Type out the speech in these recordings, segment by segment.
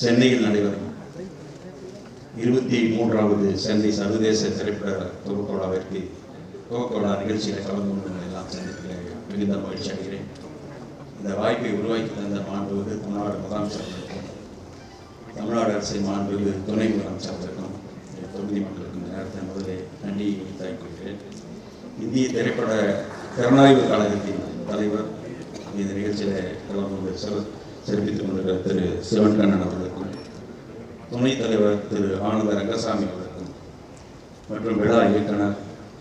சென்னையில் நடைபெறும். இருபத்தி மூன்றாவது சென்னை சர்வதேச திரைப்பட தொகுப்போடாவிற்கு துவக்கோடா நிகழ்ச்சியில் கலந்து கொண்டு எல்லாம் சந்திப்பில் மிகுந்த மகிழ்ச்சி அடைகிறேன். இந்த வாய்ப்பை உருவாக்கி தந்த மாண்புக்கு தமிழ்நாடு முதலமைச்சர்களுக்கும் தமிழ்நாடு அரசின் மாண்புக்கு துணை முதலமைச்சர்களுக்கும் தொகுதி மக்களுக்கும் இந்த நேரத்தை முதலே நன்றியை தாய் கொள்கிறேன். இந்திய திரைப்பட திறனாய்வு கழகத்தின் தலைவர் இந்த நிகழ்ச்சியில் கலந்து கொண்டு சிறப்பித்துக் கொண்டிருக்கிற திரு சிவன் கண்ணன் அவர்கள் துணைத் தலைவர் திரு ஆனந்த ரங்கசாமி அவர்களுக்கும் மற்றும் விழா இயக்குனர்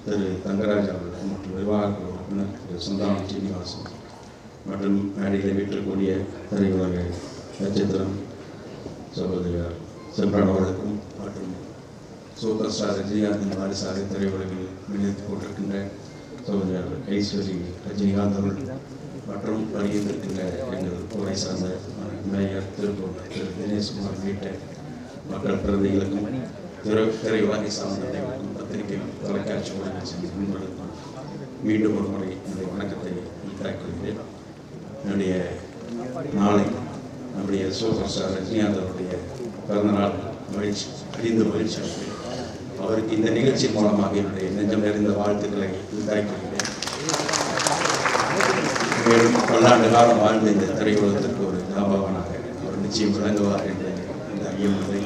திரு தங்கராஜ் அவர்களுக்கும் மற்றும் நிர்வாக உறுப்பினர் திரு சுந்தரம் சீனிவாசன் மற்றும் மேடையில் வீட்டிற்குரிய திரையுலக நட்சத்திரம் சகோதரியார் செம்ரான் அவர்களுக்கும் மற்றும் சூப்பர் ஸ்டார் ரஜினிகாந்தின் வாரிசாக திரையுலகில் நினைத்து கொண்டிருக்கின்ற சகோதரியார் ஐஸ்வரி ரஜினிகாந்த் அவர்கள் மற்றும் வருகின்றிருக்கின்ற எங்கள் துறை சார்ந்த மேயர் திருப்பூர் திரு தினேஷ்குமார் உள்ளிட்ட மக்கள் பிரதிகளுக்கும் திரை திரையுலகை சார்ந்த அனைவருக்கும் பத்திரிகை தொலைக்காட்சி ஊடகம் நண்பர்களுக்கும் மீண்டும் ஒரு முறை என்னுடைய வணக்கத்தை உரித்தாக்கிக் கொள்கிறேன். என்னுடைய நாளை நம்முடைய சூப்பர் ஸ்டார் ரஜினிகாந்த் அவருடைய பிறந்தநாள் மகிழ்ச்சி அறிந்து மகிழ்ச்சி அவருக்கு இந்த நிகழ்ச்சி மூலமாக என்னுடைய நெஞ்சம் நிறைந்த வாழ்த்துக்களை உரித்தாக்கிக் கொள்கிறேன். மேலும் பல்லாண்டு காலம் வாழ்ந்த இந்த திரையுலகத்திற்கு ஒரு ஞாபகனாக அவர் நிச்சயம் விளங்குவார் என்ற இயல்பை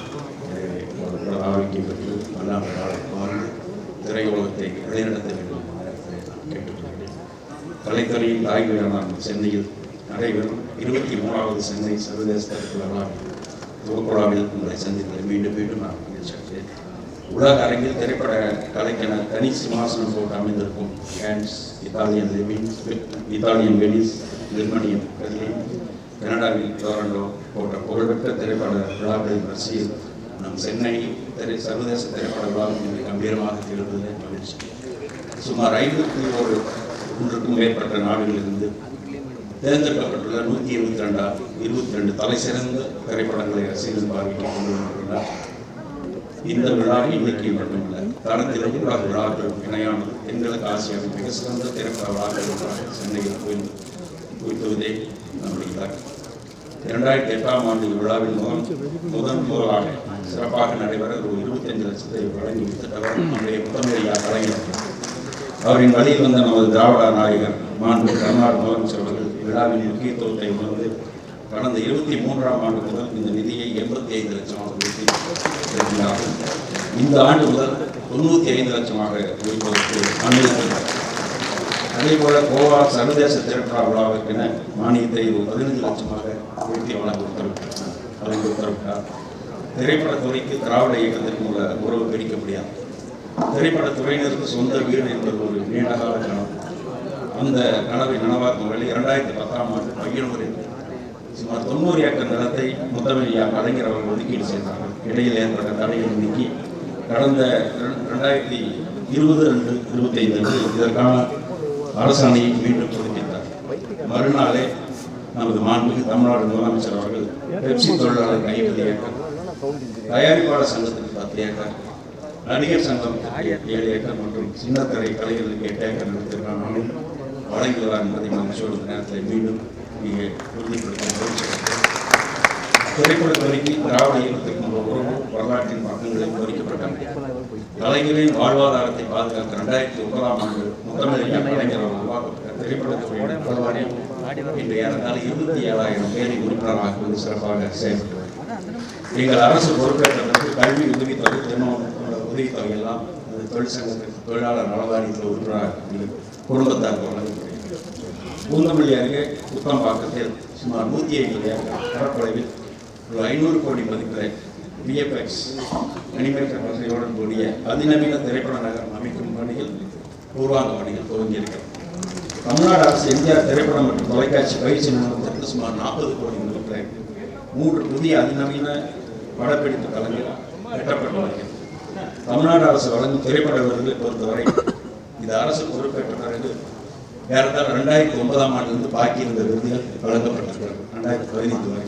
ஆரோக்கியம் பெற்று பல்லாண்டு காலம் திரையுலகத்தை வழிநடத்த வேண்டும் நேரத்தில் நான் கேட்டுக்கொள்கிறேன். சென்னையில் நடைபெறும் இருபத்தி மூணாவது சென்னை சர்வதேச திரைப்பட துவக்குழாவில் உங்களை சந்தித்ததில் மீண்டும் மீண்டும் நான் மகிழ்ச்சி உலக அரங்கில் திரைப்பட கலைக்கென தனி சிம்மாசனம் போட்டு அமைந்திருக்கும் கேன்ஸ் இத்தாலியன் இத்தாலியன் வெனிஸ் ஜெர்மனியன் பெர்லின் கனடாவில் டொரண்டோ போன்ற புகழ்பெற்ற திரைப்பட விழாக்களின் வரிசையில் நம் சென்னை திரை சர்வதேச திரைப்பட விழாவும் என்று கம்பீரமாக திகழ்வதில் மகிழ்ச்சி. சுமார் ஐநூற்றி ஒரு ஒன்றுக்கும் மேற்பட்ட நாடுகளிலிருந்து தேர்ந்தெடுக்கப்பட்டுள்ள நூற்றி இருபத்தி ரெண்டா இருபத்தி ரெண்டு தலை சிறந்த திரைப்படங்களை ரசிகர்கள் பார்வைக்கு கொண்டு வந்துள்ளனர் இந்த விழாவை இன்னைக்கு மட்டுமல்ல தரத்திலும் உலக விழாக்கள் இணையானது எங்களுக்கு ஆசியாவின் மிக சிறந்த திரைப்பட விழாக்கள் சென்னையில் போய் குவித்துவதே நம்முடைய இலக்கு இரண்டாயிரத்தி எட்டாம் ஆண்டு விழாவின் முதல் முதன் முதலாக சிறப்பாக நடைபெற ஒரு இருபத்தஞ்சு லட்சத்தை வழங்கி வித்திட்டவர் நம்முடைய முதன்மையாக கலைஞர். அவரின் வழியில் வந்த நமது திராவிட நாயகர் மாண்பு கர்நாடக முதலமைச்சர் அவர்கள் விழாவின் முக்கியத்துவத்தை உணர்ந்து கடந்த இருபத்தி மூன்றாம் ஆண்டு முதல் இந்த நிதியை எண்பத்தி ஐந்து லட்சமாக உயர்த்தி இந்த ஆண்டு முதல் தொண்ணூற்றி ஐந்து லட்சமாக உயர்ப்பதற்கு அனுமதித்துள்ளார் அதேபோல கோவா சர்வதேச திரைப்பட விழாவிற்கென மானியத்தை ஒரு பதினைந்து லட்சமாக உயர்த்தி வழங்க உத்தரவிட்டார் வழங்க உத்தரவிட்டார் திரைப்படத்துறைக்கு திராவிட இயக்கத்திற்கு உள்ள உறவு பிரிக்க முடியாது திரைப்படத்துறையினருக்கு சொந்த வீடு என்பது ஒரு நீண்டகால கனவு. அந்த கனவை நனவாக்கும் வழி இரண்டாயிரத்தி பத்தாம் ஆண்டு பையனூரில் சுமார் தொண்ணூறு ஏக்கர் நிலத்தை முத்தமிழியா கலைஞர் அவர்கள் ஒதுக்கீடு செய்தார்கள். இடையில் ஏற்பட்ட தடையை நீக்கி கடந்த ரெண்டாயிரத்தி இருபது ரெண்டு இருபத்தைந்து இதற்கான அரசாணையை மீண்டும் புதுப்பித்தார் மறுநாளே நமது மாண்புக்கு தமிழ்நாடு முதலமைச்சர் அவர்கள் பெப்சி தொழிலாளர் ஐம்பது ஏக்கர் தயாரிப்பாளர் சங்கத்துக்கு பத்து ஏக்கர் நடிகர் சங்கம் ஏழு ஏக்கர் மற்றும் சின்னத்திரை கலைஞர்களுக்கு எட்டு ஏக்கர் நிலத்திற்கான வழங்குகிறார் என்பதை மகிழ்ச்சியோடு நேரத்தில் மீண்டும் இங்கே உறுதிப்படுத்த திரைப்பட துறைக்கு திராவிட இயக்கத்திற்கும் ஒரு உறவு வரலாற்றின் பக்கங்களில் விவரிக்கப்பட்டன கலைஞரின் வாழ்வாதாரத்தை பாதுகாக்க ரெண்டாயிரத்தி ஒன்பதாம் ஆண்டு முத்தமிழையா திரைப்படத்துறையின் பிரதமரியம் இன்று ஏறத்தாழ இருபத்தி ஏழாயிரம் பேரை உறுப்பினராக சிறப்பாக செயல்பட்டு எங்கள் அரசு பொறுப்பேற்ற பிறகு கல்வி உதவித்தொகை திருமணம் உதவித்தொகை எல்லாம் அது தொழிற்சங்கத்திற்கு தொழிலாளர் நலவாரியத்தில் உறுப்பினராக கூடிய குடும்பத்தாருக்கு வழங்கப்படுகிறது. பூந்தமல்லி அருகே குத்தம்பாக்கத்தில் சுமார் நூற்றி ஐம்பது ஏக்கர் பரப்பளவில் ஒரு ஐநூறு கோடி மதிப்பில் விஎஃப்எக்ஸ் அனிமேட்டர் வசதியுடன் கூடிய அதிநவீன திரைப்பட நகரம் அமைக்கும் பணியில் பூர்வாங்க பணிகள் துவங்கியிருக்கிறது. தமிழ்நாடு அரசு எம்ஜிஆர் திரைப்படம் மற்றும் தொலைக்காட்சி பயிற்சி நிறுவனத்திற்கு சுமார் நாற்பது கோடி மதிப்பில் மூன்று புதிய அதிநவீன படப்பிடிப்பு கலைஞர் கட்டப்பட்டு வருகிறது தமிழ்நாடு அரசு வழங்கும் திரைப்பட விருதுகளை பொறுத்தவரை இந்த அரசு பொறுப்பேற்ற பிறகு ஏறத்தாழ ரெண்டாயிரத்தி ஒன்பதாம் ஆண்டிலிருந்து பாக்கி இருந்த விருதுகள் வழங்கப்பட்டிருக்கிறது. ரெண்டாயிரத்தி பதினைந்து வரை.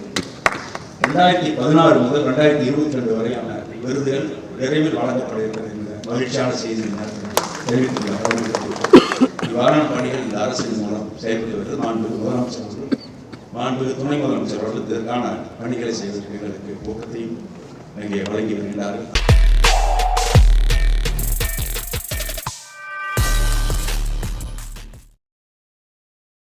ரெண்டாயிரத்தி பதினாறு முதல் ரெண்டாயிரத்தி இருபத்தி ரெண்டு வரையான விருதுகள் விரைவில் வழங்கப்பட இருக்கிறது என்ற மகிழ்ச்சியான செய்தி தெரிவித்துள்ளார் இவ்வாறான பணிகள் இந்த அரசின் மூலம் செயல்பட்டு வருகிறது. நான் முதலமைச்சர் அவர்கள் மாண்பு துணை முதலமைச்சர் அவர்கள் இதற்கான பணிகளை செய்வதற்கு எங்களுக்கு ஊக்கத்தையும் இங்கே வழங்கி வருகின்றார்கள்